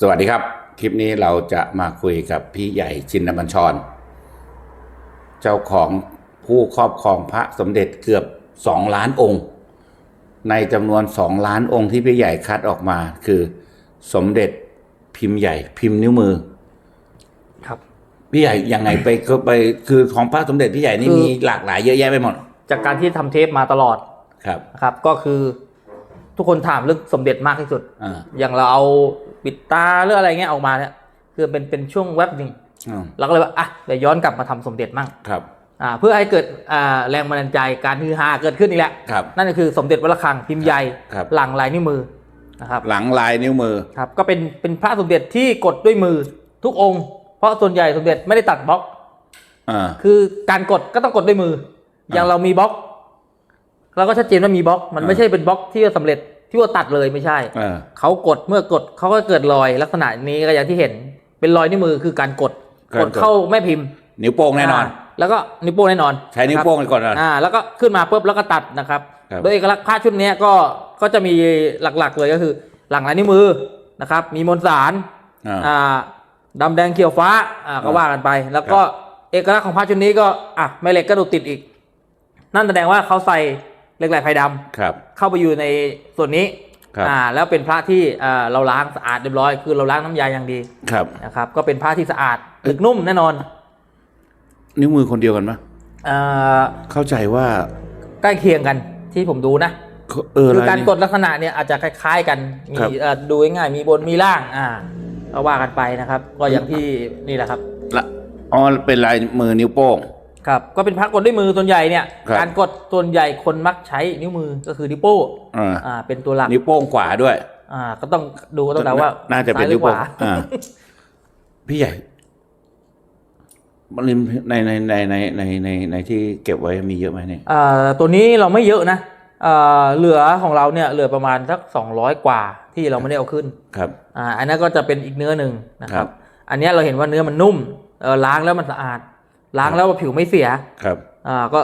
สวัสดีครับ คลิปนี้เราจะมาคุยกับพี่ใหญ่ชินบัญชร เจ้าของผู้ครอบครองพระสมเด็จเกือบสองล้านองค์ ในจำนวนสองล้านองค์ที่พี่ใหญ่คัดออกมา คือสมเด็จพิมพ์ใหญ่พิมพ์นิ้วมือ ครับ พี่ใหญ่ยังไงไปก็ไปคือของพระสมเด็จพี่ใหญ่นี่คือ มีหลากหลายเยอะแยะไปหมดจากการที่ทำเทปมาตลอดครับนะครับ ก็คือทุกคนถามเรื่องสมเด็จมากที่สุด อ่าอย่างเราเอา ปิดตาหรืออะไรเงี้ยออกมาเนี่ยคือเป็นเป็นช่วงแวบหนึ่งอืมเราก็เลยว่าอะเดี๋ยวย้อนกลับมาทำสมเด็จมั่งครับอ่าเพื่อให้เกิดอ่าแรงบันดาลใจการฮือฮาเกิดขึ้นอีกแล้วครับนั่นก็คือสมเด็จวัดระฆังพิมพ์ใหญ่ครับหลังลายนิ้วมือนะครับหลังลายนิ้วมือครับก็เป็นเป็นพระสมเด็จที่กดด้วยมือทุกองค์ เพราะส่วนใหญ่สมเด็จไม่ได้ตัดบล็อกอ่าคือการกดก็ต้องกดด้วยมือ อย่างเรามีบล็อกเราก็ชัดเจนว่ามีบล็อก มันอ่าไม่ใช่เป็นบล็อกที่ว่าสำเร็จ ที่ว่าตัดเลยไม่ใช่เออเขากดเมื่อกดเขาก็เกิดรอยลักษณะนี้ก็อย่างที่เห็น เป็นรอยนิ้วมือคือการกดการกกดดเข้าแม่พิมพ์ นิ้วโป้งแน่นอนาแล้วก็นิ้วโป้งแน่นอน ใช้นิ้วโป้งไปก่อนนะอ่าแล้วก็ขึ้นมาปุ๊บแล้วก็ตัดนะครับครับโดยเอกลักษณ์ผ้าชุดเนี้ยก็ก็จะมีหลักๆเลยก็คือ หลังลายนิ้วมือนะครับ มีมวลสารอ่าอ่าดำแดงเขียวฟ้าอ่าก็อ่าว่ากันไป แล้วก็เอกลักษณ์ของผ้าชุดนี้ก็อะแม่เหล็กก็ดูติดอีก นั่นแสดงว่าเขาใส่ เหล็กไหลไฟดำครับ เข้าไปอยู่ในส่วนนี้ครับอ่าแล้วเป็นพระที่อ่าเราล้างสะอาดเรียบร้อย คือเราล้างน้ำยาอย่างดีครับนะครับ ก็เป็นพระที่สะอาดหนึกนุ่มแน่นอน นิ้วมือคนเดียวกันไหมอ่าเข้าใจว่าใกล้เคียงกันที่ผมดูนะเออคือลายการนิ้วกดลักษณะเนี่ยอาจจะคล้าย ๆ กันมีครับเอ่อดูง่ายๆมีบนมีล่าง อ่าก็ว่ากันไปนะครับ ก็อย่างที่นี่แหละครับละอ๋อเป็นลายมือนิ้วโป้ง ครับก็เป็นพักกดด้วยมือส่วนใหญ่เนี่ยครับการกดส่วนใหญ่คนมักใช้นิ้วมือก็คือนิ้วโป้อ่า อ่าเป็นตัวหลักนิ้วโป้งขวาด้วย อ่าก็ต้องดูก็ต้องเดาว่าน่าจะเป็นซ้ยหรืนิ้วโป้งขวา อ่า พี่ใหญ่ริมในในในในในในในที่เก็บไว้มีเยอะไหมเนี่ยอ่าตัวนี้เราไม่เยอะนะอ่าเหลือของเราเนี่ยเหลือประมาณสักสองร้อยกว่าที่เราไม่ได้เอาขึ้นครับ อ่าอันนั้นก็จะเป็นอีกเนื้อหนึ่งนะคครัรับ บ อันเนี้ยเราเห็นว่าเนื้อมันนุ่มเออล้างแล้วมันสะอาด ล้างแล้วผิวไม่เสีย ครับ อ่าก็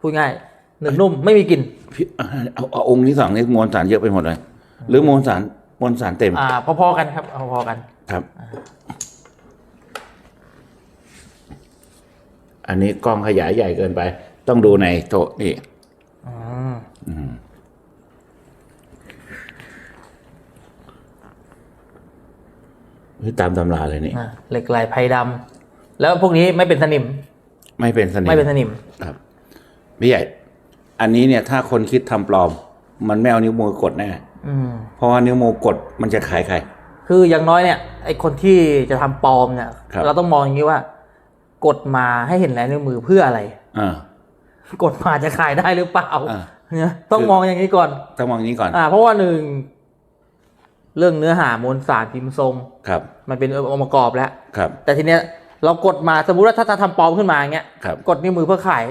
พูดง่ายหนึบนุ่มไม่มีกลิ่นพี่เอาเอาเอาองค์ที่สองนี่มวลสารเยอะไปหมดเลย หรือมวลสารมวลสารเต็ม อ่าพอๆกันครับพอๆกัน ครับ อันนี้กล้องขยายใหญ่เกินไป ต้องดูในโต๊ะนี่อืมนี่ตามตำราเลยนี่อ่าเหล็กไหลไพดำแล้วพวกนี้ไม่เป็นสนิม ไม่เป็นสนิมไม่เป็นสนิมครับพี่ใหญ่ อันนี้เนี่ย ถ้าคนคิดทำปลอม มันไม่เอานิ้วมือกดแน่อืมเพราะว่านิ้วมือกดมันจะขายใคร คืออย่างน้อยเนี่ยไอคนที่จะทำปลอมเนี่ยครับเราต้องมองอย่างนี้ว่า กดมาให้เห็นลายนิ้วมือเพื่ออะไรอ่ากดมาจะขายได้หรือเปล่าอ่าเนี่ยต้องมองอย่างนี้ก่อนต้องมองอย่างนี้ก่อน อ่า เพราะว่าหนึ่งเรื่องเนื้อหามวลสารพิมพ์ทรง ครับ มันเป็นองค์ประกอบแล้วครับ แต่ทีเนี้ย เรากดมาสมมติว่าถ้าจะทำปลอมขึ้นมาอย่างเงี้ยครับกดนิ้วมือเพื่อขาย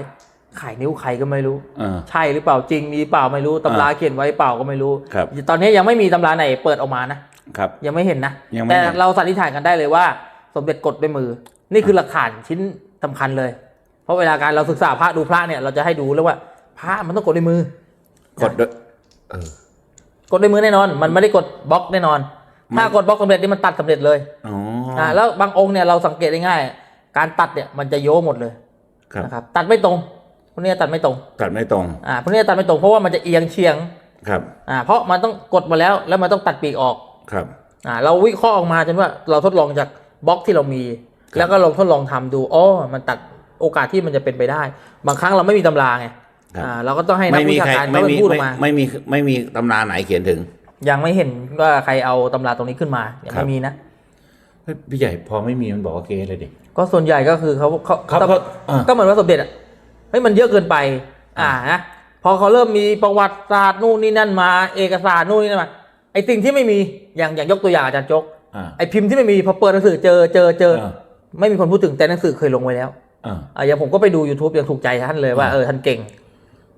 ขายนิ้วใครก็ไม่รู้อ่าใช่หรือเปล่าจริงมีเปล่าไม่รู้ตำราเขียนไว้เปล่าก็ไม่รู้ครับตอนนี้ยังไม่มีตำราไหนเปิดออกมานะครับ ยังไม่เห็นนะยังไม่แต่เห็นเราสันนิษฐานกันได้เลยว่า สมเด็จกดด้วยมือ นี่คือหลักฐานชิ้นสำคัญเลย เพราะเวลาการเราศึกษาพระดูพระเนี่ยเราจะให้ดูเรื่องว่าพระมันต้องกดด้วยมือกดด้วยเออกดด้วยมือแน่นอน มันไม่ได้กดบล็อกแน่นอน ถ้ากดบล็อกสำเร็จนี่มันตัดสำเร็จเลยอ๋ออ่าแล้วบางองค์เนี่ยเราสังเกตได้ง่าย การตัดเนี่ยมันจะโย้หมดเลยครับนะครับตัดไม่ตรงพวกนี้ตัดไม่ตรง ตัดไม่ตรงอ่าพวกนี้ตัดไม่ตรงเพราะว่ามันจะเอียงเฉียงครับอ่าเพราะมันต้องกดมาแล้วแล้วมันต้องตัดปีกออกครับอ่าเราวิเคราะห์ออกมาจนว่าเราทดลองจากบล็อกที่เรามีครับแล้วก็ลองทดลองทำดูอ๋อมันตัดโอกาสที่มันจะเป็นไปได้ บางครั้งเราไม่มีตำราไงครับอ่าเราก็ต้องให้นักไม่วิมีชาใครการไม่เขามีพูดอไม่อกมาไม่มีไม่มีตำราไหนเขียนถึง ยังไม่เห็นว่าใครเอาตำราตรงนี้ขึ้นมายังครับ ไม่มีนะ เฮ้ยพี่ใหญ่พอไม่มีมันบอกว่าเก๊เลยดิ ก็ส่วนใหญ่ก็คือเขาเขาครับต้องครับอ่าก็เหมือนว่าสมเด็จอะเฮ้ยมันเยอะเกินไป อ่านะพอเขาเริ่มมีประวัติศาสตร์นู่นนี่นั่นมา เอกสารนู่นนี่นั่นมาไอสิ่งที่ไม่มีอย่างอย่างยกตัวอย่างอาจารย์จกอ่าไอพิมพ์ที่ไม่มีพอเปิดหนังสือเจอเจอเจออ่าไม่มีคนพูดถึงแต่หนังสือเคยลงไว้แล้วอ่า อะอย่างผมก็ไปดู YouTube ยังถูกใจท่านเลยว่าอ่า เออท่านเก่ง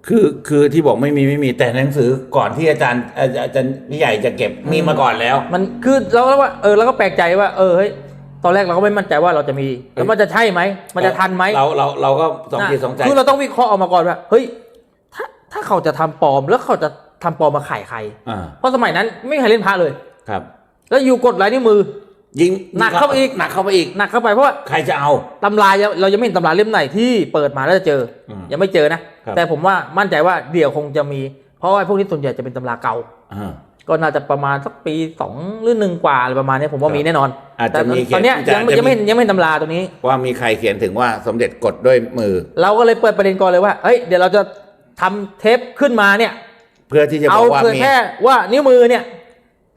คือคือที่บอกไม่มีไม่มีแต่หนังสือก่อนที่อาจารย์อาอาจารย์พี่ใหญ่จะเก็บมีมาก่อนแล้ว มันคือเราก็ว่าเออเราก็แปลกใจว่า เออเฮ้ยตอนแรกเราก็ไม่มั่นใจว่าเราจะมีแล้วมันจะใช่ไหมมันจะทันไหมเราเราเราก็สองจิตนะสองใจคือเราต้องวิเคราะห์ออกมาก่อนว่าเฮ้ยถ้าถ้าเขาจะทำปลอมแล้วเขาจะทำปลอมมาขายใครอ่าเพราะสมัยนั้นไม่มีใครเล่นพระเลยครับ แล้วอยู่กดลายนิ้วมือ ยิงหนักเข้าไปอีก หนักเข้าไปอีก หนักเข้าไปเพราะว่าใครจะเอาตำรายังเรายังไม่เห็นตำราเล่มไหนที่เปิดมาแล้วจะเจออมยังไม่เจอนะครับแต่ผมว่ามั่นใจว่าเดี๋ยวคงจะมี เพราะว่าไอ้พวกนี้ส่วนใหญ่จะเป็นตำราเก่าอ่าก็น่าจะประมาณสักปีสองหรือหนึ่งกว่าอะไรประมาณนี้ผมว่าครับมีแน่นอนอาจจะแต่มีเขียนตอนเนี้ยจะยังไม่จะมียังไม่เห็นยังไม่เห็นตำราตัวนี้ ว่ามีใครเขียนถึงว่าสมเด็จกดด้วยมือ เราก็เลยเปิดประเด็นก่อนเลยว่าเฮ้ยเดี๋ยวเราจะทำเทปขึ้นมาเนี่ย เพื่อที่จะบเอาอกว่าเพียงมีแค่ว่านิ้วมือเนี่ย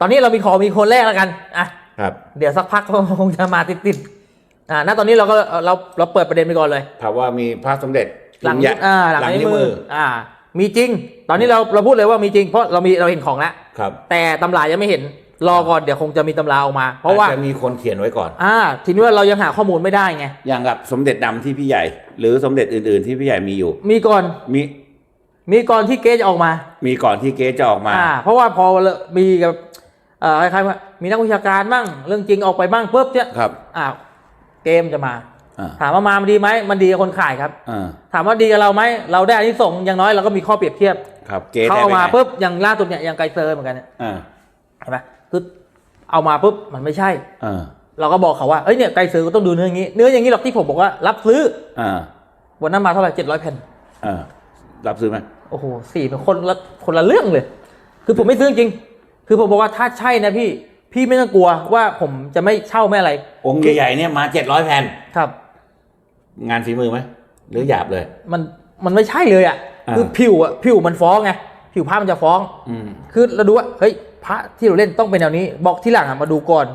ตอนนี้เรามีขอมีคนแรกแล้วกันอะ ครับเดี๋ยวสักพักก็คงจะมาติดๆอ่าณตอนนี้เราก็เราเราเปิดประเด็นไปก่อนเลยถามว่ามีพระสมเด็จหลังพิมพ์ใญ่อ่าหลังนิ้วมืออ่า มีจริง ตอนนี้เราเราพูดเลยว่ามีจริงเพราะเรามีเราเห็นของแล้วครับ แต่ตำรายังไม่เห็นรอก่อนเดี๋ยวคงจะมีตำราออกมา เพราะว่าอจจะมีคนเขียนไว้ก่อน อ่า ทีนี้ว่าเรายังหาข้อมูลไม่ได้ไงอย่างกับสมเด็จดำที่พี่ใหญ่ หรือสมเด็จอื่น ๆ ที่พี่ใหญ่มีอยู่ มีก่อนมีมีก่อนที่เกจะออกมา มีก่อนที่เก๊จะออกมา อ่า เพราะว่าพอมีกับเอ่อ คล้ายๆว่ามีนักวิชาการบ้างเรื่องจริงออกไปบ้างปุ๊บเนี่ยครับอ่าเกมจะมาอ่าถามว่ามามันดีไหมมันดีกับคนขายครับอ่าถามว่าดีกับเราไหมเราได้อานิสงส์อย่างน้อยเราก็มีข้อเปรียบเทียบครับเก๊เขาได้เอาไปมาไหนปุ๊บอย่างล่าสุดเนี่ยอย่างไกเซอร์เหมือนกันเนี่ยอ่าเห็นไหมคือเอามาปุ๊บมันไม่ใช่อ่าเราก็บอกเขาว่าเอ้ยเนี่ยไกซื้อก็ต้องดูเนื้ออย่างนี้ เนื้ออย่างนี้หรอกที่ผมบอกว่ารับซื้ออ่าวันนั้นมาเท่าไหร่เจ็ดร้อยแผ่นอ่ารับซื้อไหมโอ้โหสี่เป็นคนละคนละเรื่องเลย คือผมไม่ซื้อจริง คือผมบอกว่าถ้าใช่นะพี่พี่ไม่ต้องกลัวว่าผมจะไม่เช่าไม่อะไรองค์ใหญ่ๆเนี่ยมาเจ็ดร้อยแผ่นครับ งานฝีมือไหมหรือหยาบเลย มันมันไม่ใช่เลยอะอ่าคือผิวอะผิวมันฟ้องไงผิวผ้ามันจะฟ้องอืมคือเราดูว่าเฮ้ยพระที่เราเล่นต้องเป็นแนวนี้ บอกที่หลังอะมาดูก่อน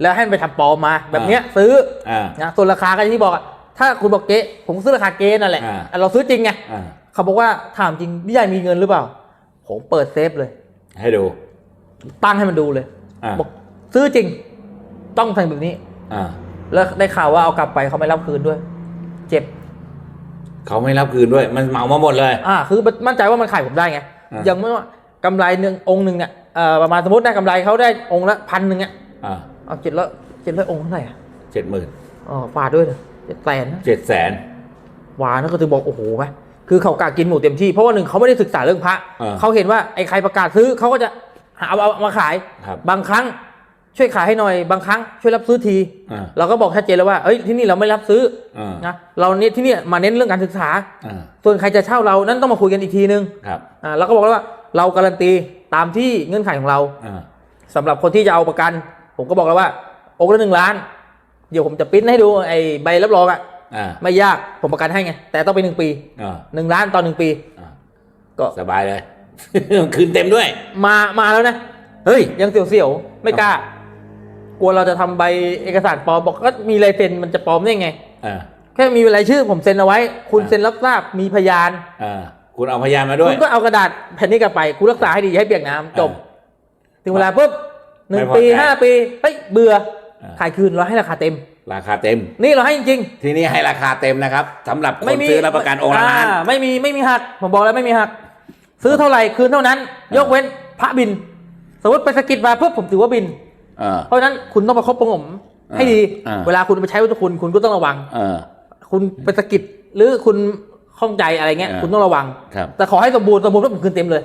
แล้วให้มันไปทำปลอมมา แบบเนี้ยซื้ออ่านะส่วนราคาก็อย่างที่บอกอะถ้าคุณบอกเก๊ผมซื้อราคาเก๊นั่นแหละอ่าแต่เราซื้อจริงไงอ่าเขาบอกว่าถามจริงพี่ใหญ่มีเงินหรือเปล่า ผมเปิดเซฟเลย ให้ดู ตั้งให้มันดูเลยอ่าบอกซื้อจริง ต้องทำแบบนี้ อ่าแล้วได้ข่าวว่าเอากลับไปเขาไม่รับคืนด้วย เจ็บ เขาไม่รับคืนด้วย มันเหมามาหมดเลย อ่า คือมั่นใจว่ามันขายผมได้ไงอ่าอย่างเมื่อว่ากำไรหนึ่งองค์หนึ่งเนี่ยเอ่อประมาณสมมติได้กำไรเขาได้องค์ละพันหนึ่งเนี่ยอ่าเอาเจ็ดร้อยเจ็ดร้อยองค์เท่าไหร่อะเจ็ดหมื่นอ๋อฟาดด้วยนะเจ็ดแสนนะเจ็ดแสนหวานก็ถึงบอกโอ้โหไหมคือเขากากินหมูเต็มที่เพราะว่าหนึ่งเขาไม่ได้ศึกษาเรื่องพระอ่าเขาเห็นว่าไอ้ใครประกาศซื้อเขาก็จะ หาเอาเอามาขายครับบางครั้งช่วยขายให้หน่อยบางครั้งช่วยรับซื้อทีอ่า เราก็บอกชัดเจนแล้วว่าเอ้ยที่นี่เราไม่รับซื้ออ่านะเราเน้นที่นี่มาเน้นเรื่องการศึกษา อ่าส่วนใครจะเช่าเรานั้นต้องมาคุยกันอีกทีนึงครับอ่าเราก็บอกแล้วว่าเราการันตีตามที่เงื่อนไขของเราอ่าสำหรับคนที่จะเอาประกัน ผมก็บอกแล้วว่าองค์ละหนึ่งล้าน เดี๋ยวผมจะปริ้นให้ดูไอ้ใบรับรองอะอ่าไม่ยากผมประกันให้ไงแต่ต้องเป็นหนึ่งปีอ่าหนึ่งล้านตอนหนึ่งปี อ่าก็สบายเลย คืนเต็มด้วย มามาแล้วนะ เฮ้ย ยังเสียวๆ ไม่กล้า กลัวเราจะทำใบเอกสารปลอมบอกก็มีลายเซ็นมันจะปลอมได้ไงอ่าแค่มีรายชื่อผมเซ็นเอาไว้ คุณอ่าเซ็นรับทราบมีพยานอ่าคุณเอาพยานมาด้วคุยณก็เอากระดาษแผ่นนี้กลับไป คุณรักษาให้ดีอย่าให้เปียกน้ำจบอ่าถึงเวลาปุ๊บหนึ่งไม่พอปีใจห้าปีเฮ้ยเบื่ออ่าขายคืนเราให้ราคาเต็ม ราคาเต็ม นี่เราให้จริงที่นี่ให้ราคาเต็มนะครับสำหรับๆคนซื้อรับประกันองค์ละล้านอ่ไม่มีไม่มีหัก ผมบอกแล้วไม่มีหัก ซื้อเท่าไหร่คืนเท่านั้นอ่ายกเว้นพระบิน สมมติไปสะกิดมาปุ๊บผมถือว่าบินเออเพราะฉะนั้นคุณต้องประคบประหงมให้ดีอ่าเวลาคุณไปใช้วัตถุคุณคุณก็ต้องระวังเออคุณไปสะกิดหรือคุณข้องใจอะไรเงี้ยอ่าคุณต้องระวังครับแต่ขอให้สมบูรณ์สมบูรณ์แล้วผมคืนเต็มเลย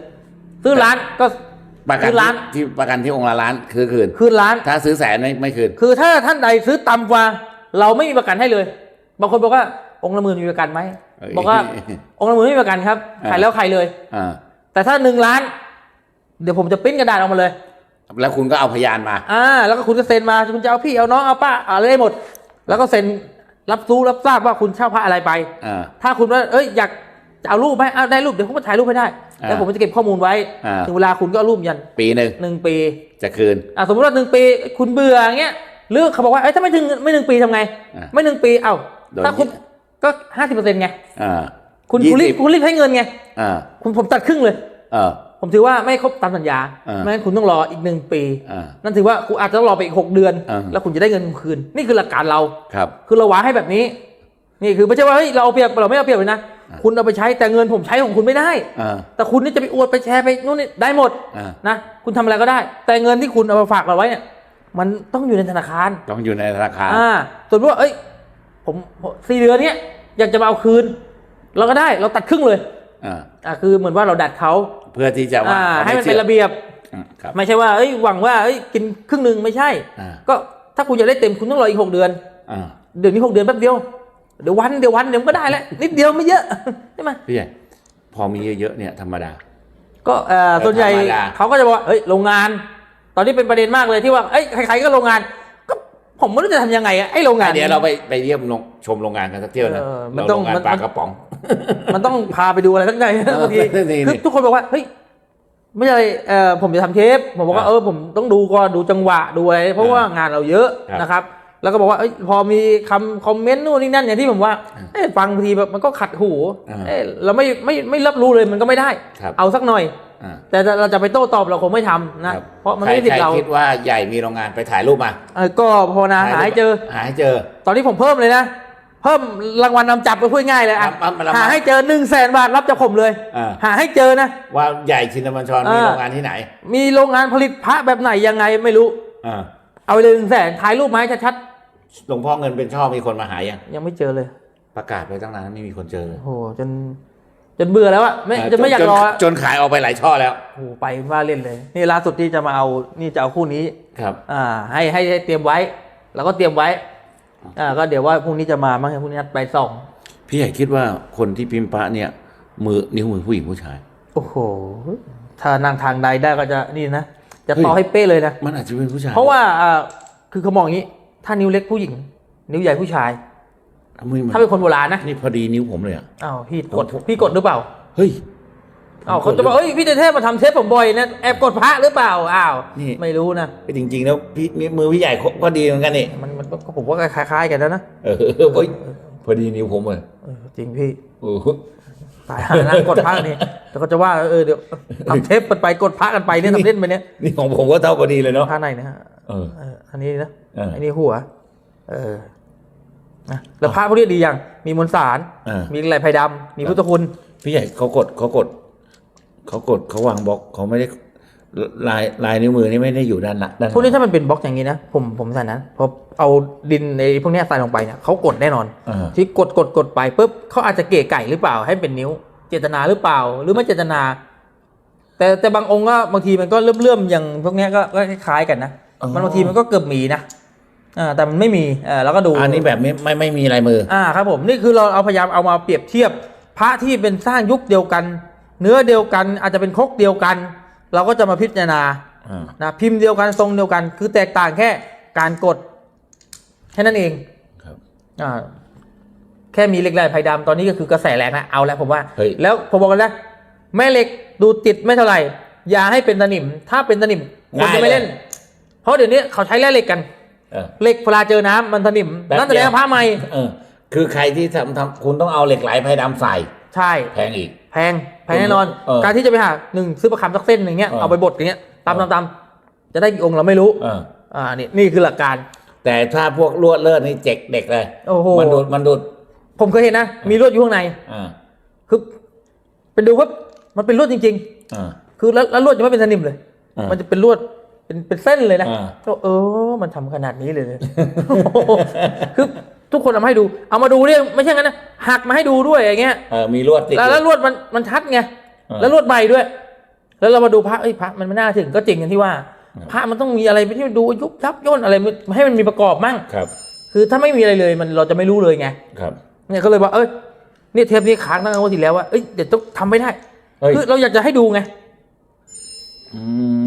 ซื้อร้านก็ประกันคืนล้านที่ประกันที่องค์ละล้านคือคืนคืนร้านถ้าซื้อแสนไม่ไม่คืน คือถ้าท่านใดซื้อต่ำกว่า เราไม่มีประกันให้เลย บางคนบอกว่าองค์ละหมื่นมีประกันไหมเอ้ย บอกว่าองค์ละหมื่นไม่มีประกันครับอ่าขายแล้วขายเลยอ่าแต่ถ้าหนึ่งล้าน เดี๋ยวผมจะปริ้นกระดาษออกมาเลย แล้วคุณก็เอาพยานมาอ่าแล้วก็คุณก็เซ็นมาคุณจะเอาพี่เอาน้องเอาป้าอะไรได้หมด แล้วก็เซ็นรับรู้รับทราบว่าคุณเช่าพระอะไรไปอ่าถ้าคุณว่าเอ้ยอยากจะเอารูปไหมเอาได้รูปเดี๋ยวผมก็ถ่ายรูปให้ได้อ่าแล้วผมจะเก็บข้อมูลไว้อ่าถึงเวลาคุณก็เอารูปยัน ปีหนึ่งหนึ่งปี จะคืนอ่าสมมติว่าหนึ่งปีคุณเบื่ออย่างเงี้ยหรือเขาบอกว่าเอ้ยถ้าไม่ถึงไม่หนึ่งปีทำไงอ่าไม่หนึ่งปีเอ้าโดนถ้าคุณ ก็ห้าสิบเปอร์เซ็นต์ไงอ่าคุณยี่คุณรีสิบบคุณรีบให้เงินไงอ่าคุณผมตัดครึ่งเลยเออผมถือว่าไม่ครบตามสัญญาอ่าไม่งั้นคุณต้องรออีกหนึ่งปีอ่านั่นถือว่าคุณอาจจะต้องรอไปอีกหกเดือนอ่าแล้วคุณจะได้เงินคืน นี่คือหลักการเราครับ คือเราวางให้แบบนี้ นี่คือไม่ใช่ว่าเฮ้ยเราเอาเปรียบเราไม่เอาเปรียบเลยนะอ่าคุณเอาไปใช้แต่เงินผมใช้ของคุณไม่ได้อ่าแต่คุณนี่จะไปอวดไปแชร์ไปนู่นนี่ได้หมดอ่านะ คุณทำอะไรก็ได้ แต่เงินที่คุณเอามาฝากเราไว้เนี่ย มันต้องอยู่ในธนาคาร ต้องอยู่ในธนาคารอ่าส่วนว่าเอ้ย ผมผมสี่เดือนเนี้ยอยากจะมาเอาคืน เราก็ได้เราตัดครึ่งเลยอ่าอ่าคือเหมือนว่าเราดัดเขาเพื่อที่จะว่าอ่าขาให้มันชื่เป็นอระเบียบอืมครับไม่ใช่ว่าเอ้ยหวังว่าเอ้ยกินครึ่งหนึ่งไม่ใช่อ่าก็ถ้าาคุณอยากได้เต็มคุณต้องรออีกหกเดือนอ่าเดี๋ยวนี้หกเดือนแป๊บเดียวเดี๋ยววันเดี๋ยววันเดี๋ยวมันก็ได้แล้วนิดเดียวไม่เยอะใช่ไหมพี่ใหญ่พอมีเยอะๆเนี่ยธรรมดา ก็เอ่อแต่ส่วนใหญ่ธรรมดาเขาก็จะบอกว่าเฮ้ยโรงงาน ตอนนี้เป็นประเด็นมากเลยที่ว่าเอ้ยใครๆก็โรงงานก็ ผมไม่รู้จะทำยังไงอะไอ้โรงงาน เดี๋ยวเราไปไปเยี่ยมโรงชมโรงงานกันสักเที่ยวนะเออมันเราต้องโรงงานมัน ปลากระป๋อง มันต้องพาไปดูอะไรสักหน่อยเออบางทีนี่คือนี่ทุกคนบอกว่าเฮ้ยไม่ใช่เอ่อผมจะทำเทปผมบอกว่าอ่าเออผมต้องดูก่อนดูจังหวะดูอะไรเพราะว่าอ่างงานเราเยอะครับ นะครับ แล้วก็บอกว่าเอ้ยพอมีคำคอมเมนต์นู่นนี่นั่นอย่างที่ผมว่าเอ้ยฟังบางทีแบบมันก็ขัดหูอ่าเอ้ยเราไม่ไม่ไม่รับรู้เลยมันก็ไม่ได้ครับเอาสักหน่อยอ่าแต่เราจะไปโต้ตอบเราคงไม่ทำนะครับเพราะมันไม่ใช่สิทธิ์เราใคคิดว่าใหญ่มีโรงงานไปถ่ายรูปมาเออก็ภาวนาหาให้เจอหาให้เจอ ตอนนี้ผมเพิ่มเลยนะเพิ่มรางวัลนำจับไปพูดง่ายเลยอะครับครับรางวัลหาให้เจอหนึ่งแสนบาทรับจากผมเลยอ่าหาให้เจอนะ ว่าใหญ่ชินบัญชรมีอ่าโรงงานที่ไหน มีโรงงานผลิตพระแบบไหนยังไงไม่รู้อ่าเอาไปเลยหนึ่งแสนถ่ายรูปมาให้ชัด หลวงพ่อเงินเป็นช่อมีคนมาหายังๆยังไม่เจอเลย ประกาศไปตั้งนานไม่มีคนเจอเลยโอ้โหจน จนเบื่อแล้วอะไม่เจะไม่อยากจนรอแล้วจนขายออกไปหลายช่อแล้วโอ้โหไปว่าเล่นเลย นี่ล่าสุดที่จะมาเอานี่จะเอาคู่นี้ครับ อ่า ให้ให้ให้เตรียมไว้ แล้วก็เตรียมไว้ อ่า ก็เดี๋ยวว่าพรุ่งนี้จะมามั้งพรุ่งนี้นัดไปส่องพี่ใหญ่คิดว่าคนที่พิมพ์พระเนี่ย มือนิ้วมือผู้หญิงผู้ชาย โอ้โห ถ้านั่งทางใดได้ก็จะนี่นะจะเฮ้ยต่อให้เป๊ะเลยนะมันอาจจะเป็นผู้ชายเพราะว่าอ่าคือเขามองอย่างนี้ ถ้านิ้วเล็กผู้หญิง นิ้วใหญ่ผู้ชายมือมันถ้าเป็นคนโบราณนะนี่พอดีนิ้วผมเลยอะ อ้าวพี่กดผม พี่กดหรือเปล่าเฮ้ยอ้าวเขาจะบอกเอ้ยพี่เทพมาทำเทปผมบ่อยนะแอบกดพระหรือเปล่าอ้าวนี่ ไม่รู้นะจริง ๆ แล้วพี่มือพี่ใหญ่ก็ดีเหมือนกันนี่มันมันก็ผมว่าคล้าย ๆ กันแล้วนะเออเฮ้ยพอดีนิ้วผมเลยเออจริงพี่โอ้โหตายหานะกดพระนี่แต่ก็จะว่าเออเดี๋ยวทำเทปกันไปกดพระกันไปเนี่ยทำเล่นไปเนี่ยนี่ของผมก็เท่าพอดีเลยเนาะพระไหนนะฮะเออเอออันนี้นะ เอออั อันนี้หัว เออนะแล้วพระพวกนี้ดีอย่าง มีมวลสาร เออ มีไหลไผ่ดำมีพุทธคุณพี่ใหญ่เขากดเขากดเขากดเขาวางบล็อกเขาไม่ได้ลายลายนิ้วมือนี่ไม่ได้อยู่ด้านหลังด้านหพวกนี้ลังถ้ามันเป็นบล็อกอย่างนี้นะ ผมผมใส่นะพอเอาดินในพวกเนี้ยใส่ลงไปเนี่ยเขากดแน่นอนอ่าที่กดกดกดไปปุ๊บเขาอาจจะเก๋ไก่หรือเปล่า ให้เป็นนิ้ว เจตนาหรือเปล่า หรือไม่เจตนา แต่แต่บางองค์ก็บางทีมันก็เลื่อมเลื่อมๆอย่างพวกเนี้ยก็ก็คล้ายๆกันนะอ๋อมันบางทีมันก็เกือบมีนะ อ่าแต่มันไม่มีเออแล้วก็ดูอันนี้แบบไม่ไม่ไม่มีลายมืออ่าครับผมนี่คือเราเอาพยายามเอามาเปรียบเทียบ พระที่เป็นสร้างยุคเดียวกัน เนื้อเดียวกันอาจจะเป็นครกเดียวกัน เราก็จะมาพิจารณาอ่านะพิมพ์เดียวกันทรงเดียวกัน คือแตกต่างแค่การกดแค่นั้นเองครับอ่าแค่มีเหล็กไหลไผ่ดำตอนนี้ก็คือกระแสแรงนะเอาแล้วผมว่าเฮ้ยแล้วผมบอกกันนะแม่เหล็กดูติดไม่เท่าไหร่อย่าให้เป็นตะหนิม ถ้าเป็นตะหนิมคนจะไม่เล่น เพราะเดี๋ยวนี้เขาใช้แร่เหล็กกัน เออเหล็กเวลาเจอน้ำมันตะหนิมแป๊บนั่นแสดงเดียวว่าผ้าใหม่เออคือใครที่ทำทำคุณต้องเอาเหล็กไหลไพ่ดำใส่ ใช่แพงอีก แพงแพงแน่นอนเออการที่จะไปหาหนึ่งซื้อประคำสักเส้นหนึ่งเงี้ยเออเอาไปบดอย่างเงี้ยตำเออตำตำจะได้กี่องค์เราไม่รู้เอออ่านี่นี่คือหลักการ แต่ถ้าพวกลวดเลือดนี่เจ็กเด็กเลยโอ้โหมันดูดมันดูดผมเคยเห็นนะมีลวดอยู่ข้างในอ่าคือเป็นดูว่ามันเป็นลวดจริงอ่าๆคือแล้วแล้วลวดจะไม่เป็นสนิมเลยอ่ามัมันจะเป็นลวด เป็นเป็นเส้นเลยนะอ่า ก็เออ มันทำขนาดนี้เลยเลย คือทุกคนเอามาให้ดู เอามาดูเนี่ยไม่ใช่งั้นนะหักมาให้ดูด้วยอย่างเงี้ย เออมีลวดติด แล้วแล้วลวดมันมันชัดไง อ่าแล้วลวดใหม่ด้วย แล้วเรามาดูพระเอ้ยพระมันไม่น่าถึงก็จริงอย่างที่ว่าพระมันต้องมีอะไรที่ดูยุบยับย่นอะไรมันให้มันมีประกอบมั่ง ครับคือถ้าไม่มีอะไรเลยมันเราจะไม่รู้เลยไง ครับเนี่ยก็เลยว่าเอ้ยเนี่ยเทปนี้ค้างตั้งแต่วันที่แล้วว่าเอ้ยเดี๋ยวต้องทำไม่ได้ เฮ้ยคือเราอยากจะให้ดูไงอืม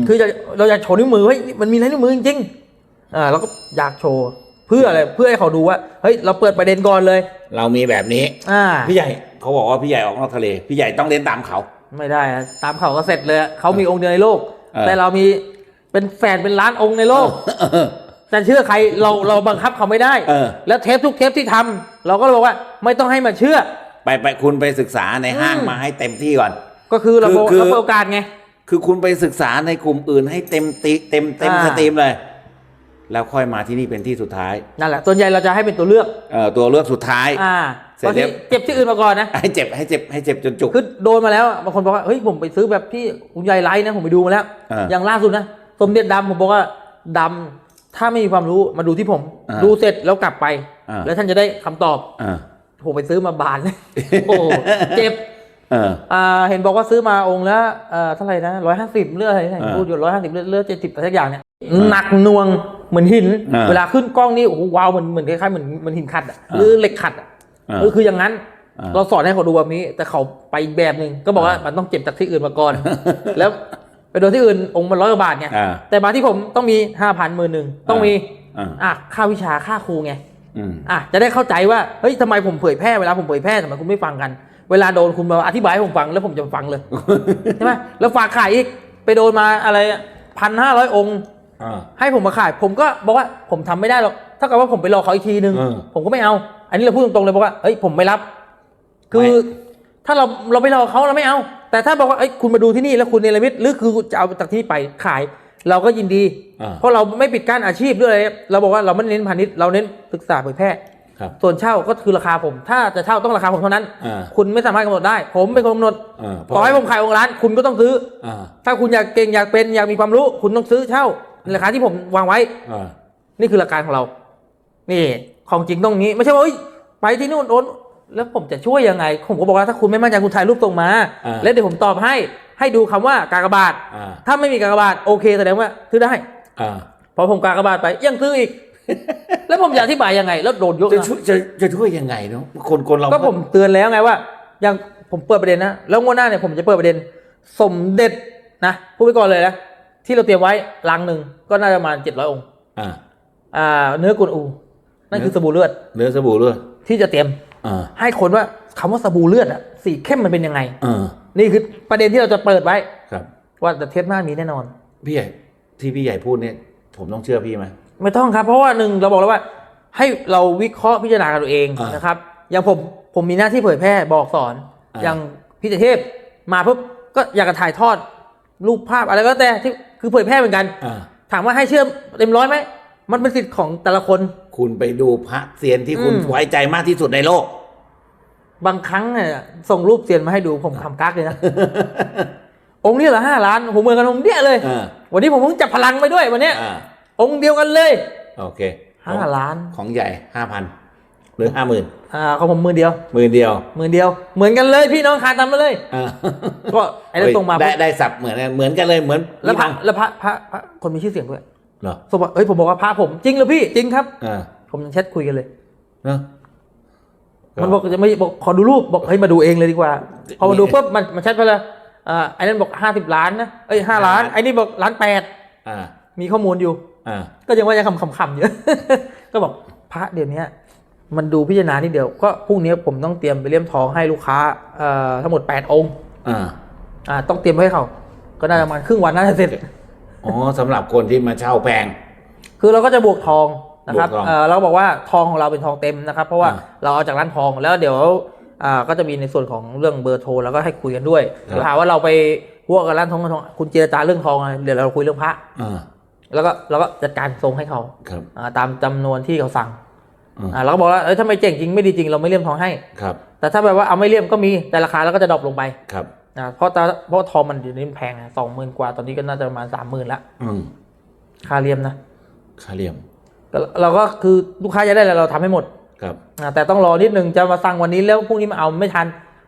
คืออยากเราอยากโชว์นิ้วมือเฮ้ยมันมีลายนิ้วมือจริงๆอ่าเราก็อยากโชว์เพื่ออะไรเพื่อให้เขาดูว่าเฮ้ยเราเปิดประเด็นก่อนเลย เรามีแบบนี้ อ่า พี่ใหญ่เขาบอกว่าพี่ใหญ่ออกนอกทะเล พี่ใหญ่ต้องเล่นตามเขา ไม่ได้อะตามเขาก็เสร็จเลยอะเขามีองค์เดียวในโลก เออ แต่เรามีเป็นแสนเป็นล้านองค์ในโลกจะเชื่อใครเราเราบังคับเขาไม่ได้ เออ แล้วเทปทุกเทปที่ทำเราก็เลยบอกว่าไม่ต้องให้มาเชื่อ ไปไปคุณไปศึกษาในห้างอืม มาให้เต็มที่ก่อน ก็คือเราคือคือ เราเปิดโอกาสไง คือคุณไปศึกษาในกลุ่มอื่นให้เต็มติเต็มเต็มอ่า สตรีมเลย แล้วค่อยมาที่นี่เป็นที่สุดท้ายนั่นแหละส่วนใหญ่เราจะให้เป็นตัวเลือก เอ่อตัวเลือกสุดท้าย อ่าเสร็จบางทีแล้วเจ็บที่อื่นมาก่อนนะให้เจ็บให้เจ็บให้เจ็บจนจุก คือโดนมาแล้วอะบางคนบอกว่าเฮ้ยผมไปซื้อแบบที่คุณยายไลฟ์นะผมไปดูมาแล้ว อ่าอย่างล่าสุดนะสมเด็จดำผมบอกว่าดำถ้าไม่มีความรู้มาดูที่ผม อ่าดูเสร็จแล้วกลับไป อ่า แล้วท่านจะได้คำตอบ อ่า ผมไปซื้อมาบานเลย โอ้โหเจ็บ เออ อ่าเห็นบอกว่าซื้อมาองค์ละเอ่อเท่าไหร่นะร้อยห้าสิบเลือดอะไรนะอ่าพูดอยู่ร้อยห้าสิบเลือดเลือดเจ็ดสิบอะไรสักอย่างเนี่ยหนักหน่วงเหมือนหิน อ่าเวลาขึ้นกล้องนี่โอ้โหว้าวเหมือนเหมือนคล้ายๆเหมือนเหมือนหินขัดอะอ่าหรือเหล็กขัดอะอ่าเออคืออย่างนั้น อ่า เราสอนให้เขาดูแบบนี้ แต่เขาไปอีกแบบหนึ่งก็บอกว่ามันต้องเก็บจากที่อื่นมาก่อน แล้วไปโดนที่อื่นองค์มันร้อยกว่าบาทไงอ่าแต่มาที่ผมต้องมีห้าพันหมื่นหนึ่งต้องมีอ่า อะค่าวิชาค่าครูไง อืม อะจะได้เข้าใจว่าเฮ้ยทำไมผมเผยแพร่เวลาผมเผยแพร่ทำไมคุณไม่ฟังกัน เวลาโดนคุณมาอธิบายให้ผมฟังแล้วผมจะฟังเลย ใช่ไหมแล้วฝากขายอีกไปโดนมาอะไรพันห้าร้อยองค์อ่าให้ผมมาขาย ผมก็บอกว่าผมทำไม่ได้หรอกเท่ากับว่าผมไปรอเขาอีกทีนึงเออผมก็ไม่เอา อันนี้เราพูดตรงๆเลยบอกว่าเฮ้ยผมไม่รับ คือไม่ถ้าเราเราไปรอเขาเราไม่เอา แต่ถ้าบอกว่าเอ้ยคุณมาดูที่นี่แล้วคุณเนรมิตหรือคือจะเอาจากที่ไปขาย เราก็ยินดีอ่าเพราะเราไม่ปิดกั้นอาชีพด้วยอะไรเราบอกว่าเราไม่เน้นพาณิชย์เราเน้นศึกษาเผยแพร่ ครับ ส่วนเช่าก็คือราคาผม ถ้าจะเช่าต้องราคาผมเท่านั้น อ่า คุณไม่สามารถกำหนดได้ ผมเป็นคนกำหนด อ่าต่อให้ผมขายองค์ร้าน คุณก็ต้องซื้อ อ่าถ้าคุณอยากเก่งอยากเป็นอยากมีความรู้ คุณต้องซื้อเช่าในราคาที่ผมวางไว้ อ่านี่คือหลักการของเรา นี่ ของจริงต้องงี้ ไม่ใช่ว่าเอ้ยไปที่นู่นโอนแล้วผมจะช่วยยังไง ผมก็บอกว่าถ้าคุณไม่มั่นใจคุณถ่ายรูปส่งมาอ่าแล้วเดี๋ยวผมตอบให้ ให้ดูคำว่ากากบาท อ่าถ้าไม่มีกากบาทโอเคแสดงว่าซื้อได้ อ่าพอผมกากบาทไปยังซื้ออีก แล้วผมจะอธิบายยังไง แล้วโดนยกจะนะช่วยจะจะช่วยยังไงเนาะคนคนเราก็ผมเตือนแล้วไงว่ายังผมเปิดประเด็นนะแล้วงวดหน้าเนี่ยผมจะเปิดประเด็น สมเด็จนะพูดไปก่อนเลยนะที่เราเตรียมไว้ลังหนึ่งก็น่าจะประมาณเจ็ดร้อยองค์อ่า อ่า เนื้อกุนอู นั่นคือสบู่เลือดเนื้อสบู่ด้วยที่จะเตรียม อ่าให้คนว่าคำว่าสบู่เลือดอะสีเข้มมันเป็นยังไง อ่านี่คือประเด็นที่เราจะเปิดไว้ ครับ ว่าแต่เทปหน้ามีแน่นอน พี่ใหญ่ที่พี่ใหญ่พูดเนี่ย ผมต้องเชื่อพี่ไหม ไม่ต้องครับ เพราะว่าหนึ่งเราบอกแล้วว่า ให้เราวิเคราะห์พิจารณากันตัวเองอ่าน นะครับ อย่างผมผมมีหน้าที่เผยแพร่บอกสอนอ่าอย่างพี่เทพมาปุ๊บก็อยากจะถ่ายทอดรูปภาพอะไรก็แล้วแต่ที่คือเผยแพร่เหมือนกัน อ่าถามว่าให้เชื่อเต็มร้อยไหมมันเป็นสิทธิ์ของแต่ละคน คุณไปดูพระเซียนที่คุณอืม ไว้ใจมากที่สุดในโลก บางครั้งเนี่ยส่งรูปเซียนมาให้ดูผมทำกักเลยนะ องค์นี้เหรอห้าล้านผมเหมือนกันองค์เนี้ยเลย อ่าวันนี้ผมเพิ่งจับพลังไปด้วยวันเนี้ยอ่า องค์เดียวกันเลย โอเคห้าล้าน ของใหญ่ห้าพันหรือห้าหมื่นอ่าของผมมือเดียวหมื่นเดียวมือเดียว เหมือนกันเลยพี่น้องคาตามมาเลยอ่าก็ไอ้นั่นส่งมาได้ปุ๊บได้สับเหมือนกันเหมือนกันเลยเหมือนแล้วพระพี่แล้วพระพระพระคนมีชื่อเสียงด้วยเหรอส่งมาเอ้ยผมบอกว่าพระผมจริงเหรอพี่จริงครับอ่าผมยังแชทคุยกันเลยเนอะมันบอกจะไม่บอกขอดูรูปบอกให้มาดูเองเลยดีกว่า พอมาดูปุ๊บมันมันแชทไปเลยอ่าไอ้นั่นบอกห้าสิบล้านนะเอ้ยห้าล้านไอ้นี่บอกล้านแปดอ่ามีข้อมูลอยู่อ่า ก็ยังว่าจะคำคำๆอยู่ก็บอกพระเดี๋ยวนี้มันดูพิจารณานิดเดียว ก็พรุ่งนี้ผมต้องเตรียมไปเลี่ยมทองให้ลูกค้าเอ่อทั้งหมด8องค์อ่าอ่าต้องเตรียมไว้ให้เขาก็น่าจะประมาณครึ่งวันน่าจะเสร็จอ๋อสำหรับคนที่มาเช่าแพงคือเราก็จะบวกทองนะครับบวกทองเอ่อเราบอกว่าทองของเราเป็นทองเต็มนะครับ เพราะว่าอ่าเราเอาจากร้านทองแล้วเดี๋ยวอ่าก็จะมีในส่วนของเรื่องเบอร์โทรแล้วก็ให้คุยกันด้วยครับเดี๋ยวหาว่าเราไปพวกกับร้านทองร้านทองคุณเจรจาเรื่องทองอะไรเดี๋ยวเราคุยเรื่องพระอ่า แล้วก็เราก็จัดการทรงให้เขาครับอ่าตามจำนวนที่เขาสั่งอืมอ่าเราก็บอกว่าเอ้ยถ้าไม่เจ๋งจริงไม่ดีจริงเราไม่เลี่ยมทองให้ครับ แต่ถ้าแบบว่าเอาไม่เลี่ยมก็มีแต่ราคาแล้วก็จะดรอปลงไปครับนะเพราะตาเพราะทองมันอยู่นี่มันแพงสองหมื่นกว่าตอนนี้ก็น่าจะประมาณสามหมื่นละอืมค่าเลี่ยมนะค่าเหลี่ยมก็เราก็คือลูกค้าจะได้อะไรเราทำให้หมดครับอ่าแต่ต้องรอนิดนึงจะมาสั่งวันนี้แล้วพรุ่งนี้มาเอาไม่ทัน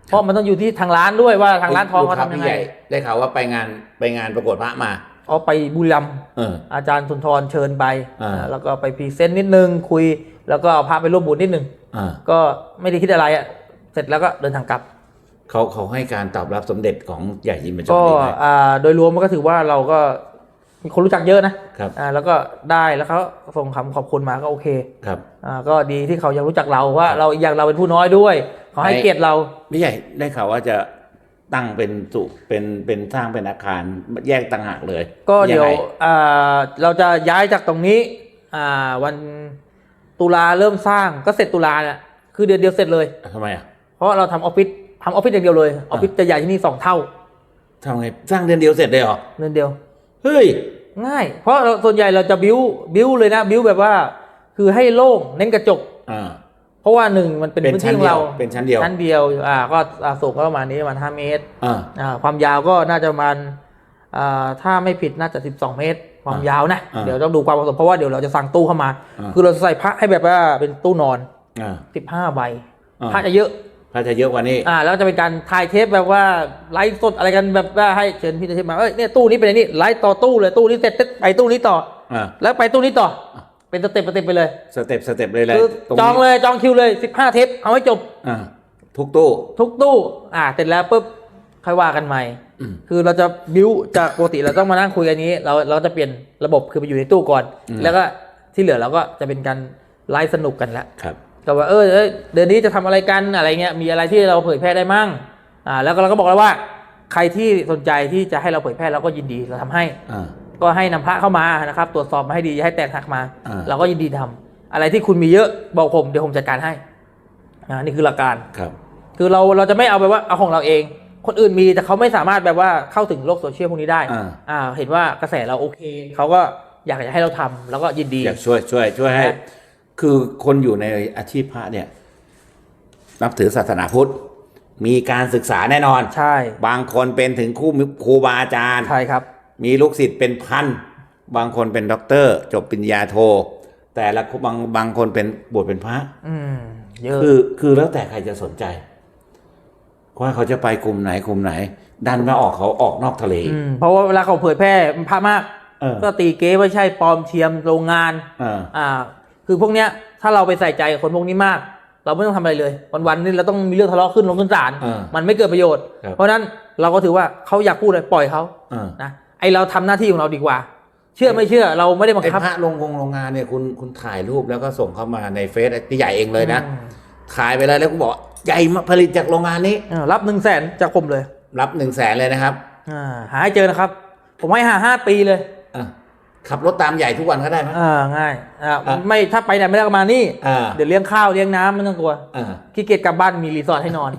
เพราะมันต้องอยู่ที่ทางร้านด้วยว่าทางร้านทองเขาลูกค้ทำยังพี่ไงใหญ่ได้ข่าวว่าไปงานไปงานประกวดพระมา เอาไปบุรีรัมย์เออ อาจารย์สุนทรเชิญไปอ่าอ่า แล้วก็ไปพรีเซนต์นิดนึงคุย แล้วก็เอาพาไปร่วมบุญนิดนึง อ่าก็ไม่ได้คิดอะไรอะเสร็จแล้วก็เดินทางกลับ เขาเขาให้การตอบรับสมเด็จของใหญ่ยินประจอก็มดีไหมอ่าโดยรวมมันก็ถือว่าเราก็มีคนรู้จักเยอะนะครับ อ่าแล้วก็ได้แล้วเขาส่งคำขอบคุณมาก็โอเคครับ อ่าก็ดีที่เขายังรู้จักเราว่าเราอีกอย่างเราเป็นผู้น้อยด้วยเขาให้ไม่เกียรติเราพี่ใหญ่ได้ข่าวว่าจะ ตั้งเป็นสุเป็นเป็นสร้างเป็นอาคารแยกต่างหากเลยก็เดี๋ยวงไงอ่าเราจะย้ายจากตรงนี้อ่าวันตุลาเริ่มสร้างก็เสร็จตุลาเนี่ยคือเดือนเดียวเสร็จเลย ทำไมอะเพราะเราทำออฟฟิศทำออฟฟิศอย่างเดียวเลยออฟฟิศจะใหญ่ที่นี่สองเท่าทำไงสร้างเดือนเดียวเสร็จเลยเหรอเดือนเดียว เฮ้ยง่าย เพราะเราส่วนใหญ่เราจะบิ้วบิ้วเลยนะ บิ้วแบบว่า คือให้โล่งเน้นกระจก อ่าเพ ราะว่าหนึ่งมันเป็นเป็นพื้นชั้ที่นของเราเดียวเป็นชั้นเดียวชั้นเดียวอ่าก็อ่าสูงก็ประมาณนี้ประมาณห้าเมตรอ่าอ่าความยาวก็น่าจะประมาณอ่าถ้าไม่ผิดน่าจะ12เมตร ความอ่ายาวนะอ่าเดี๋ยวต้องดูความเหมาะสมเพราะว่าเดี๋ยวเราจะสั่งตู้เข้ามาอ่าคือเราจะใส่พระให้แบบว่าเป็นตู้นอนอ่า15ใบอ่าพระจะเยอะถ้าจะเยอะกว่านี้อ่าแล้วจะเป็นการถ่ายเทปแบบว่าไลฟ์สดอะไรกันแบบว่าให้เชิญพี่เทปมาเอ้ยเนี่ยตู้นี้เป็นไอ้นี่ไลฟ์ต่อตู้เลยตู้นี้เสร็จตึ๊ดไปตู้นี้ต่ออ่าแล้วไปตู้นี้ต่อ เป็นสเต็ปสเต็ปไปเลยสเต็ปสเต็ปเลยเลยคือตรงจองนี้เลยจองคิวเลยสิบห้าเทปเอาให้จบ อ่าทุกตู้ทุกตู้ อ่าเสร็จแล้วปุ๊บค่อยว่ากันใหม่อืมคือเราจะบิวจากปกติเราต้องมานั่งคุยกันนี้ เราเราจะเปลี่ยนระบบคือไปอยู่ในตู้ก่อนอืมแล้วก็ที่เหลือเราก็จะเป็นการไลฟ์สนุกกันละครับก็ว่าเออเอ้ยเดือนนี้จะทำอะไรกันอะไรเงี้ยมีอะไรที่เราเผยแพร่ได้มั่งอ่าแล้วก็เราก็บอกแล้วว่า ใครที่สนใจที่จะให้เราเผยแพร่เราก็ยินดีเราทำให้อ่า ก็ให้นำพระเข้ามานะครับ ตรวจสอบมาให้ดีอย่าให้แตกหักมาอ่าเราก็ยินดีทำอะไรที่คุณมีเยอะบอกผมเดี๋ยวผมจัดการให้อ่านี่คือหลักการครับ คือเราเราจะไม่เอาแบบว่าเอาของเราเอง คนอื่นมีแต่เขาไม่สามารถแบบว่าเข้าถึงโลกโซเชียลพวกนี้ได้อ่าอ่าเห็นว่ากระแสเราโอเคเขาก็อยากจะให้เราทำแล้วก็ยินดีอยากช่วยช่วยช่วยให้นะคือคนอยู่ในอาชีพพระเนี่ย นับถือศาสนาพุทธมีการศึกษาแน่นอน ใช่ บางคนเป็นถึงครูครูบาอาจารย์ ใช่ครับ มีลูกศิษย์เป็นพัน บางคนเป็นด็อกเตอร์ จบปริญญาโท แต่ละบางบางคนเป็นบวชเป็นพระอืมเยอะคือคือแล้วแต่ใครจะสนใจ ว่าเขาจะไปกลุ่มไหนกลุ่มไหน ดันมาออกเขาออกนอกทะเลอืมเพราะว่าเวลาเขาเผยแพร่มันพระมากเออก็ตีเก๊ไม่ใช่ปลอมเทียมโรงงานเอออ่า คือพวกเนี้ย ถ้าเราไปใส่ใจกับคนพวกนี้มาก เราไม่ต้องทำอะไรเลย วันๆนี่เราต้องมีเรื่องทะเลาะขึ้นลงขึ้นศาลเออมันไม่เกิดประโยชน์ครับเพราะฉะนั้นเราก็ถือว่าเขาอยากพูดอะไรปล่อยเขาเออนะ ไอเราทำหน้าที่ของเราดีกว่า เชื่อไม่เชื่อเราไม่ได้บังไอ้คับพระลงกงโรงงานเนี่ยคุณคุณถ่ายรูปแล้วก็ส่งเข้ามาในเฟซไอ้ที่ใหญ่เองเลยนะอืมถ่ายไปเลยแล้วก็บอกใหญ่มาผลิตจากโรงงานนี้เออรับหนึ่งแสนจากผมเลย รับหนึ่งแสนเลยนะครับอ่าหาให้เจอนะครับ ผมให้หาห้าปีเลยอะขับรถตามใหญ่ทุกวันก็ได้ไหมอ่าง่ายอ่าอะไม่ถ้าไปไหนไม่ได้ก็มานี่อ่าเดี๋ยวเลี้ยงข้าวเลี้ยงน้ำไม่ต้องกลัวอ่าขี้เกียจกลับบ้านมีรีสอร์ทให้นอน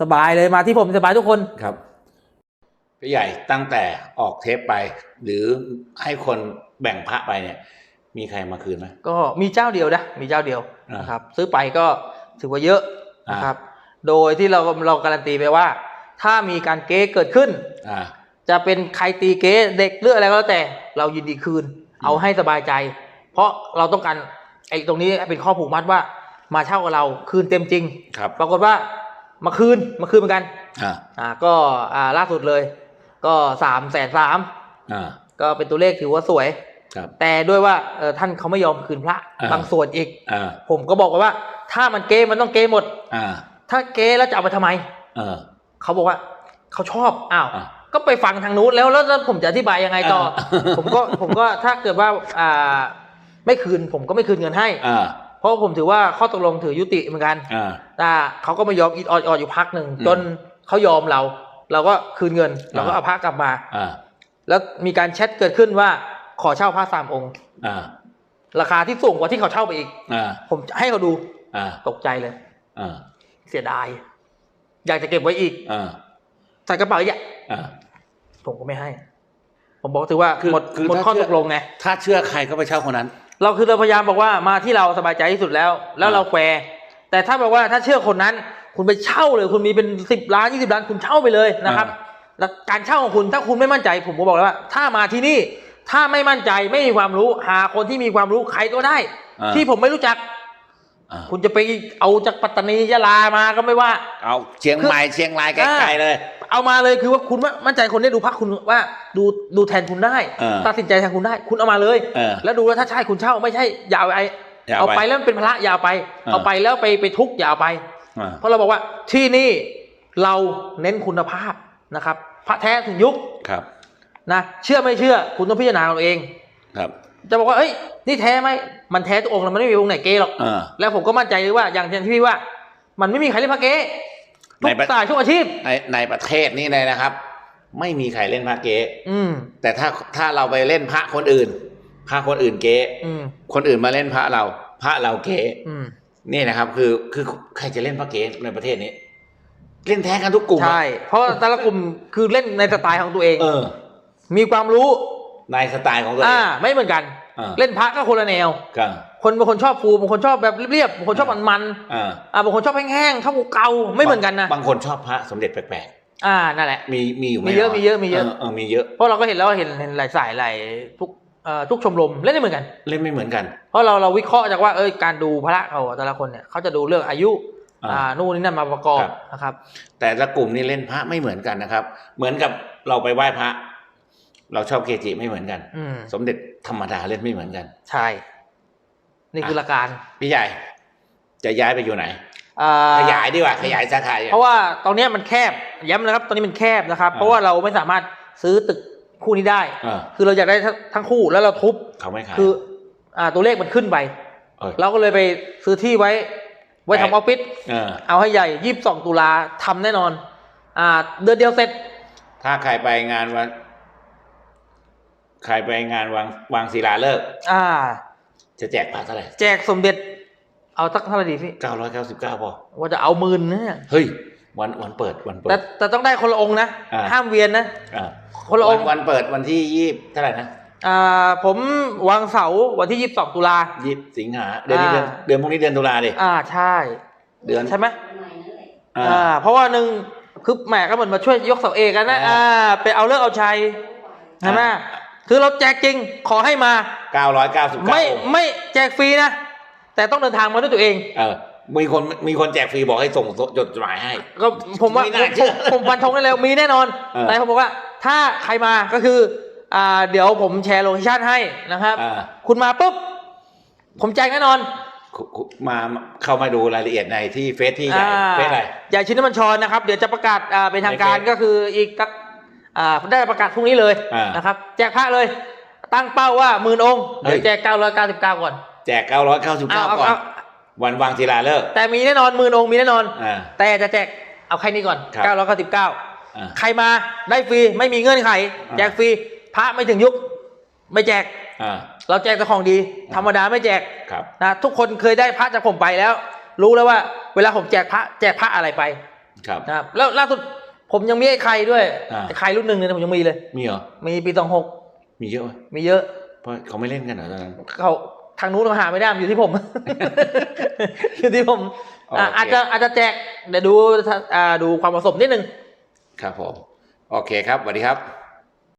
สบายเลยมาที่ผมสบายทุกคนครับ พี่ใหญ่ตั้งแต่ออกเทปไป หรือให้คนแบ่งพระไปเนี่ย มีใครมาคืนไหมก็มีเจ้าเดียวนะมีเจ้าเดียวอ่านนะครับ ซื้อไปก็ถือว่าเยอะอ่านนะครับ โดยที่เราเราการันตีไปว่า ถ้ามีการเก๊เกิดขึ้นอ่าจะเป็นใครตีเก๊เด็กหรืออะไรก็แล้วแต่เรายินดีคืน เอาให้สบายใจ เพราะเราต้องการไอ้ตรงนี้เป็นข้อผูกมัดว่า มาเช่ากับเราคืนเต็มจริงครับปรากฏว่ามาคืนมาคืนเหมือนกันอ่าอ่าก็อ่าล่าสุดเลย ก็สามแสนสามอ่าก็เป็นตัวเลขถือว่าสวยครับแต่ด้วยว่าเออท่านเขาไม่ยอมคืนพระอ่าบางส่วนอีกอ่าผมก็บอกไว้ว่า ถ้ามันเก๊มันต้องเก๊หมดอ่าถ้าเก๊แล้วจะเอาไปทำไมเออเขาบอกว่าเขาชอบอ้าวอ่าก็ไปฟังทางนู้นแล้วแล้วแล้วผมจะอธิบายยังไงต่ออ่าผมก็ผมก็ถ้าเกิดว่าอ่าไม่คืนผมก็ไม่คืนเงินให้อ่าเพราะผมถือว่าข้อตกลงถือยุติเหมือนกันอ่าแต่เขาก็ไม่ยอมอิดออดออดอยู่พักหนึ่งอืมจนเขายอมเรา เราก็คืนเงิน เราก็เอาพระกลับมาอ่าแล้วมีการแชทเกิดขึ้นว่าขอเช่าพระสามองค์อ่าราคาที่สูงกว่าที่เขาเช่าไปอีกอ่าผมให้เขาดูอ่าตกใจเลยอ่าเสียดาย อยากจะเก็บไว้อีกอ่าใส่กระเป๋าอีกอะอ่าผมก็ไม่ให้ ผมบอกถือว่าคือหมดคือหมดถ้าข้อเชื่ตอกลงไงถ้าเชื่อใครก็ไปเช่าคนนั้น เราคือเราพยายามบอกว่ามาที่เราสบายใจที่สุดแล้ว แล้วอ่าเราแฟร์แต่ถ้าบอกว่าถ้าเชื่อคนนั้น คุณไปเช่าเลย คุณมีเป็นสิบล้านยี่สิบล้านคุณเช่าไปเลยนะครับ แล้วการเช่าของคุณถ้าคุณไม่มั่นใจ ผมก็บอกแล้วว่า ถ้ามาที่นี่ถ้าไม่มั่นใจไม่มีความรู้ หาคนที่มีความรู้ใครก็ได้อ่าที่ผมไม่รู้จักอ่าคุณจะไปเอาจากปัตตานียะลามาก็ไม่ว่า เอาเชียงใหม่เชียงรายไกลๆเลย เอามาเลยคือว่าคุณว่ามั่นใจคนได้ดูพักคุณว่าดูดูแทนคุณได้เออตัดสินใจแทนคุณได้ คุณเอามาเลยเออแล้วดูแล้วถ้าใช่คุณเช่าไม่ใช่อย่าเอาไปอย่าเอาเอาไปไปแล้วมันเป็นภาระอย่าเอาไปเออเอาไปแล้วไปไปทุกข์อย่าเอาไปอ่า เพราะเราบอกว่าที่นี่เราเน้นคุณภาพนะครับ พระแท้ถึงยุคครับนะเชื่อไม่เชื่อคุณต้องพิจารณาเอาเองครับ จะบอกว่าเอ้ยนี่แท้ไหมมันแท้ทุกองค์แล้วมันไม่มีองค์ไหนเก๊หรอกอ่าแล้วผมก็มั่นใจเลยว่าอย่างที่พี่ว่า มันไม่มีใครเล่นพระเก๊ทุในกประสายทุกอาชีพในในประเทศนี้เลยนะครับ ไม่มีใครเล่นพระเก๊อืมแต่ถ้าถ้าเราไปเล่นพระคนอื่นพระคนอื่นเก๊อืมคนอื่นมาเล่นพระเรา พระเราเก๊อืม นี่นะครับ คือคือใครจะเล่นพระเก๊ในประเทศนี้ เล่นแท้กันทุกกลุ่มอะใช่ เพราะแต่ละกลุ่มคือเล่นในสไตล์ของตัวเอง เออ มีความรู้ ในสไตล์ของตัวเออ่าง ไม่เหมือนกัน อ่า เล่นพระก็คนละแนวกันคนบางคนชอบฟูบางคนชอบแบบเรียบๆบางคนชอบมันอ่าๆอ่าบางคนชอบแห้งๆชอบเก่าๆไม่เหมือนกันนะบางคนชอบพระสมเด็จแปลกอ่านั่นแหละ ๆมีมีอยู่ไหมีเยอะน้มีเยอะมีเยอะเออมีเยอะ เพราะเราก็เห็นแล้วว่าเห็นเห็นหลายสายหลายทุกเอ่อ ทุกชมรมเล่นได้เหมือนกัน เล่นไม่เหมือนกัน เพราะเราเราวิเคราะห์จากว่าเอ้ยการดูพระเขาแต่ละคนเนี่ยเขาจะดูเรื่องอายุอ่าอ่านู่นนี่นั่นมาประกอบครับนะครับ แต่ละกลุ่มนี่เล่นพระไม่เหมือนกันนะครับ เหมือนกับเราไปไหว้พระ เราชอบเกจิไม่เหมือนกันอืมสมเด็จธรรมดาเล่นไม่เหมือนกัน ใช่ นี่คือหลักการพี่ใหญ่จะย้ายไปอยู่ไหนอ่าขยายดีกว่าขยายสาขาดีกเพราะว่าว่าตอนเนี้ยมันแคบย้ำนะครับ ตอนนี้มันแคบนะครับอ่าเพราะว่าเราไม่สามารถซื้อตึก คู่นี้ได้ เออคือเราอยากได้ทั้งทั้งคู่แล้วเราทุบ เขาไม่ขาย คืออ่าตัวเลขมันขึ้นไป เออเราก็เลยไปซื้อที่ไว้ ไว้ทำอแปะ อฟฟิศเออ เอาให้ใหญ่ยี่สิบสองตุลาทำแน่นอน อ่า เดือนเดียวเสร็จ ถ้าใครไปงานวัน ใครไปงานวางวางศิลาฤกษ์อ่า จะแจกพระเท่าไหร่แจกสมเด็จ เอาสักเท่าไหร่ดีพี่ เก้าร้อยเก้าสิบเก้าพอ ว่าจะเอาหมื่นนะเนี่ยเฮ้ย วันวันเปิดวันเปิแต่ดแต่ต้องได้คนละองค์นะ อ่า ห้ามเวียนนะ อ่าคนละอวังนค์วันเปิดวันที่ยี่เท่าไหร่นะอ่าผมวางเสาร์วันที่ยี่สิบสองตุลา ยี่สิงหาเดือนนี้เดือนอ่า เดือนพรุ่งนี้เดือนตุลาดิอ่าใช่ เดือนใช่ไหมอ่า อ่า เพราะว่าหนึ่งคือแหมก็เหมือนมาช่วยยกเสาเอกกันนะอ่า อ่าไปเอาเลิกเอาชัยใช่ไหมอ่า คือเราแจกจริงขอให้มา เก้าร้อยเก้าสิบเก้าไม่ไม่แจกฟรีนะ แต่ต้องเดินทางมาด้วยตัวเอง เออ มีคนมีคนแจกฟรีบอกให้ส่งจดหมายให้ ก็ผมว่าไม่น่าเชื่ผอมผมฟันธงได้แล้วมีแน่นอน เออ แต่ผมบอกว่า ถ้าใครมาก็คือ อ่า เดี๋ยวผมแชร์โลเคชั่นให้นะครับ อ่าคุณมาปุ๊บ ผมแจกแน่นอนคุคุมาเข้ามาดูรายละเอียดในที่เฟซที่ใหญ่อ่าเฟซอะไร ใหญ่ชิ้นน้ำมันชรนะครับ เดี๋ยวจะประกาศอ่าเป็นทางการในเฟซก็คืออีกสักอ่าได้ประกาศพรุ่งนี้เลยอ่านนะครับ แจกพระเลย ตั้งเป้าว่าหมื่นองค์เฮ้เดี๋ยยวแจกเก้าร้อยเก้าสิบเก้าก่อนแจกเก้าร้อยเก้าสิบเอาเก้าเอาก่อน เอา วันวางศิลาฤกษ์แต่มีแน่นอนหมื่นองค์มีแน่นอน อ่า แต่จะแจกเอาแค่นี้ก่อน ครับเก้าร้อยเก้าสิบเก้าอ่า ใครมาได้ฟรีไม่มีเงื่อนไข อ่า แจกฟรีพระไม่ถึงยุค ไม่แจก อ่า เราแจกแต่ของดี ธรรมดาไม่แจกครับ นะทุกคนเคยได้พระจากผมไปแล้ว รู้แล้วว่า เวลาผมแจกพระแจกพระอะไรไปครับ นะครับแล้วล่าสุดผมยังมีไอ้ไข่ด้วยอ่า ไอ้ไข่รุ่นหนึ่งเนี่ยผมยังมีเลย มีเหรอ มีปีสองหกมีเยอะไหมมีเยอะ เพราะเขาไม่เล่นกันเหรอตอนนั้น เขา ทางนู้นเขาหาไม่ได้มันอยู่ที่ผม อยู่ที่ผมอะโอเคอาจจะอาจจะแจกเดี๋ยวดูอ่าดูความผสมนิดนึง ครับผม โอเคครับสวัสดีครับ